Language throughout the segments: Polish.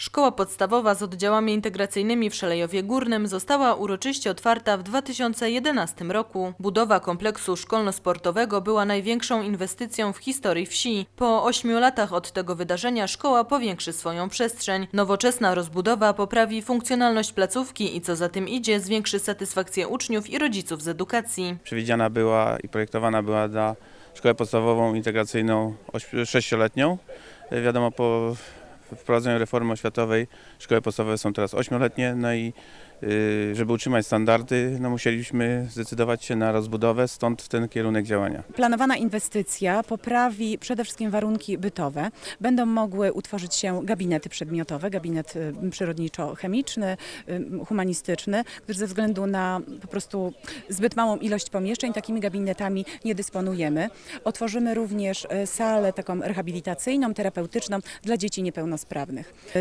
Szkoła podstawowa z oddziałami integracyjnymi w Szelejowie Górnym została uroczyście otwarta w 2011 roku. Budowa kompleksu szkolno-sportowego była największą inwestycją w historii wsi. Po ośmiu latach od tego wydarzenia szkoła powiększy swoją przestrzeń. Nowoczesna rozbudowa poprawi funkcjonalność placówki i co za tym idzie zwiększy satysfakcję uczniów i rodziców z edukacji. przewidziana była i projektowana była dla szkołę podstawową integracyjną sześcioletnią. Wiadomo, po wprowadzeniu reformy oświatowej szkoły podstawowe są teraz ośmioletnie, no i y, żeby utrzymać standardy, no musieliśmy zdecydować się na rozbudowę, stąd ten kierunek działania. Planowana inwestycja poprawi przede wszystkim warunki bytowe. Będą mogły utworzyć się gabinety przedmiotowe, gabinet y, przyrodniczo-chemiczny, y, humanistyczny, gdyż ze względu na po prostu zbyt małą ilość pomieszczeń takimi gabinetami nie dysponujemy. Otworzymy również salę taką rehabilitacyjną, terapeutyczną dla dzieci niepełnosprawnych.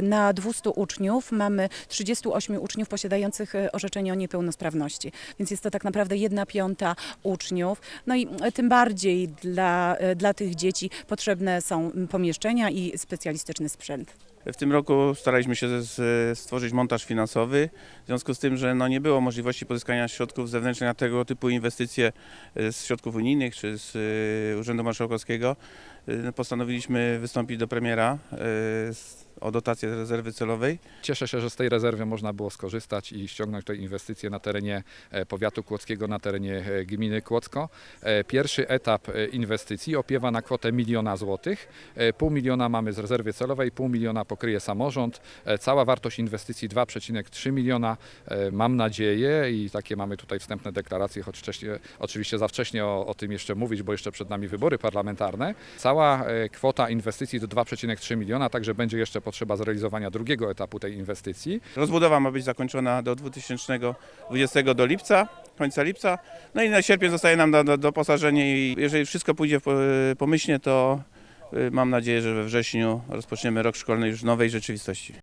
Na 200 uczniów mamy 38 uczniów posiadających y, orzeczenie o niepełnosprawności, więc jest to tak naprawdę jedna piąta uczniów. No i y, tym bardziej dla, y, dla tych dzieci potrzebne są pomieszczenia i specjalistyczny sprzęt. W tym roku staraliśmy się stworzyć montaż finansowy, w związku z tym, że no nie było możliwości pozyskania środków zewnętrznych na tego typu inwestycje e, z środków unijnych czy z e, Urzędu Marszałkowskiego. E, no Postanowiliśmy wystąpić do premiera o dotację rezerwy celowej. Cieszę się, że z tej rezerwy można było skorzystać i ściągnąć te inwestycje na terenie e, powiatu kłodzkiego, na terenie e, gminy Kłodzko. E, Pierwszy etap inwestycji opiewa na kwotę miliona złotych. Pół miliona mamy z rezerwy celowej, pół miliona pokryje samorząd. Cała wartość inwestycji 2,3 miliona. Mam nadzieję i takie mamy tutaj wstępne deklaracje, choć wcześniej, oczywiście za wcześnie o, o tym jeszcze mówić, bo jeszcze przed nami wybory parlamentarne. Cała kwota inwestycji to 2,3 miliona, także będzie jeszcze potrzeba zrealizowania drugiego etapu tej inwestycji. Rozbudowa ma być zakończona do 2020 do lipca, końca lipca. No i na sierpień zostaje nam do, do, doposażenie i jeżeli wszystko pójdzie po- pomyślnie, to y, mam nadzieję, że we wrześniu rozpoczniemy rok szkolny już w nowej rzeczywistości.